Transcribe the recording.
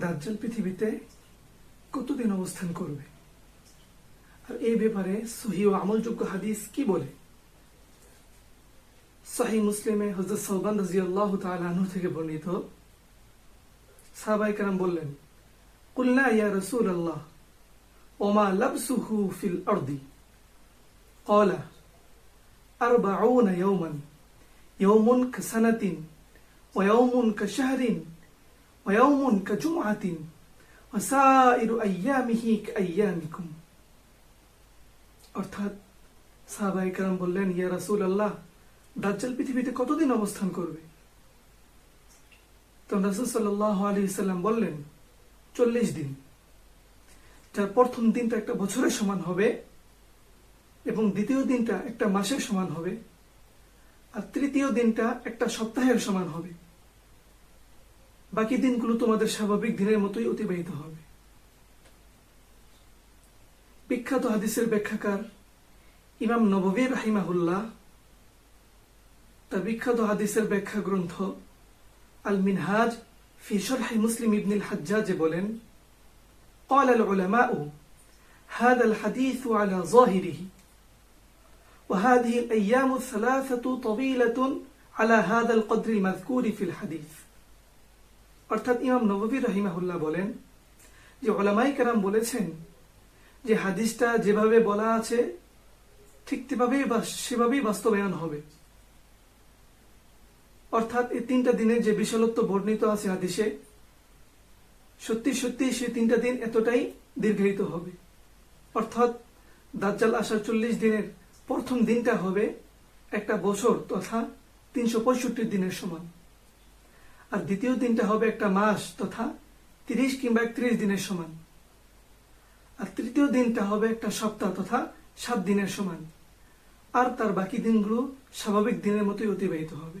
দাজ্জাল পৃথিবীতে কতদিন অবস্থান করবে আর এই ব্যাপারে সহি ও আমলযোগ্য হাদিস কি বলে সাহি মুসলিমে হজরত সৌবান রাজিয়াল্লাহু তাআলা আনহু থেকে বর্ণিত সাহাবাই কারাম বললেন কুলনা ইয়া রাসূল আল্লাহ ওমা লাবসুহু ফিল আরদি قال أربعون يوما يوم كسنة ويوم كشهر ويوم كجمعة وسائر أيامه كأيامكم অর্থাৎ সাহাবাই কারাম বললেন ইয়া রাসূল আল্লাহ দাজ্জাল পৃথিবীতে কতদিন অবস্থান করবে তো রাসূল সাল্লাল্লাহু আলাইহি সাল্লাম বললেন চল্লিশ দিন যার প্রথম দিনটা একটা বছরের সমান হবে এবং দ্বিতীয় দিনটা একটা মাসের সমান হবে আর তৃতীয় দিনটা একটা সপ্তাহের সমান হবে বাকি দিনগুলো তোমাদের স্বাভাবিক দিনের মতোই অতিবাহিত হবে বিখ্যাত হাদিসের ব্যাখ্যাকার ইমাম নববী রাহিমাহুল্লাহ তার বিখ্যাত হাদিসের ব্যাখ্যা গ্রন্থ আল মিনহাজ ফি শরহ মুসলিম ইবনুল হাজ্জাজে বলেন قال العلماء هذا الحديث على ظاهره وهذه الأيام الثلاثة طويلة على هذا القدر المذكور في الحديث অর্থাৎ ইমাম নববী রহিমাহুল্লাহ বলেন যে ওলামাই কারাম বলেছেন যে হাদিসটা যেভাবে বলা আছে, ঠিক তেভাবেই সেভাবেই বাস্তবায়ন হবে। অর্থাৎ এই তিনটা দিনের যে বিশালত্ব বর্ণিত আছে হাদিসে, সত্যি সত্যি সেই তিনটা দিন এতটাই দীর্ঘায়িত হবে। অর্থাৎ দাজ্জাল আসার চল্লিশ দিনের প্রথম দিনটা হবে একটা বছর তথা তিনশো পঁয়ষট্টি দিনের সমান আর দ্বিতীয় দিনটা হবে একটা মাস তথা তিরিশ কিংবা একত্রিশ দিনের সমান। আর তৃতীয় দিনটা হবে একটা সপ্তাহ তথা সাত দিনের সমান। আর তার বাকি দিনগুলো স্বাভাবিক দিনের মতোই অতিবাহিত হবে।